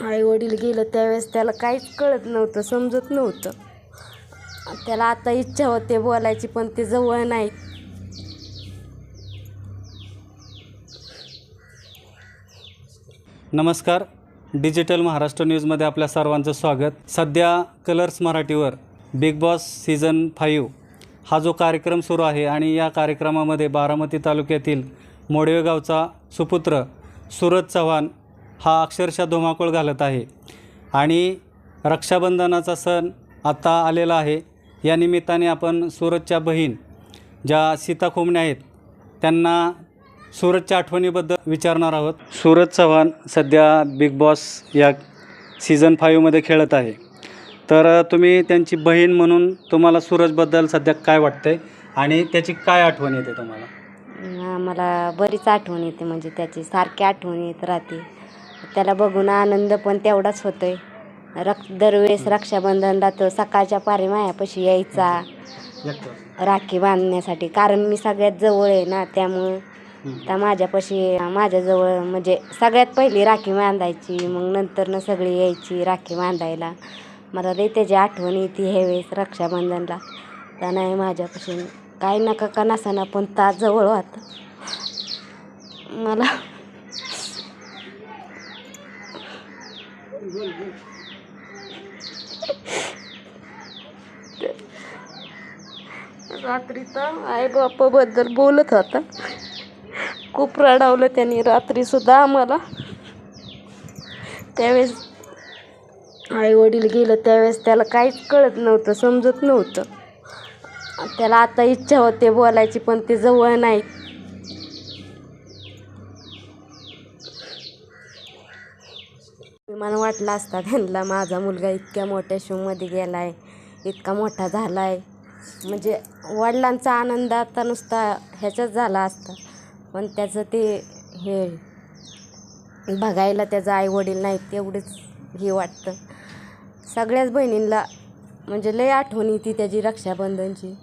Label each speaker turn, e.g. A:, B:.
A: आई वडील गेलं त्यावेळेस त्याला काहीच कळत नव्हतं समजत नव्हतं. त्याला आता इच्छा होते बोलायची पण ते जवळ नाही.
B: नमस्कार. डिजिटल महाराष्ट्र न्यूजमध्ये आपल्या सर्वांचं स्वागत. सध्या कलर्स मराठीवर बिग बॉस सीझन फाईव्ह हा जो कार्यक्रम सुरू आहे आणि या कार्यक्रमामध्ये बारामती तालुक्यातील मोडवे गावचा सुपुत्र सूरज चव्हाण हा अक्षरशः धुमाकूळ घालत आहे. आणि रक्षाबंधनाचा सण आता आलेला आहे. या निमित्ताने आपण सूरजच्या बहीण ज्या सीता खोमणे आहेत त्यांना सूरजच्या आठवणीबद्दल विचारणार आहोत. सूरज चव्हाण सध्या बिग बॉस या सीझन फाईव्हमध्ये खेळत आहे. तर तुम्ही त्यांची बहीण म्हणून तुम्हाला सूरजबद्दल सध्या काय वाटतंय आणि त्याची काय आठवण येते तुम्हाला?
A: मला बरीच आठवण येते. म्हणजे त्याची सारखी आठवण येत राहते. त्याला बघून आनंद पण तेवढाच होतोय. रक दरवेळेस रक्षाबंधनला तो सकाळच्या पारी मायापाशी यायचा. राखी बांधण्यासाठी. कारण मी सगळ्यात जवळ आहे ना त्यामुळं त्या माझ्यापाशी माझ्याजवळ म्हणजे सगळ्यात पहिली राखी बांधायची. मग नंतर न सगळी यायची राखी बांधायला. मला लई त्याची आठवण येते ह्यावेळेस रक्षाबंधनला. तर नाही माझ्यापाशी. काही नका का नसाना पण ता जवळ होता. मला रात्री तर आई बापाबद्दल बोलत होता. खूप रडावलं त्यांनी. रात्रीसुद्धा आम्हाला. त्यावेळेस आई वडील गेलं. त्यावेळेस त्याला काहीच कळत नव्हतं समजत नव्हतं. त्याला आता इच्छा होते बोलायची पण ते जवळ नाही अभिमान वाटला असता त्यांना. माझा मुलगा इतक्या मोठ्या शोमध्ये गेला आहे इतका मोठा झाला आहे म्हणजे वडिलांचा आनंद आता नुसता ह्याच्याच झाला असता. पण त्याचं ते हे बघायला त्याचं आई वडील नाहीत तेवढंच हे वाटतं. सगळ्याच बहिणींना म्हणजे लय आठवण येते त्याची रक्षाबंधनची.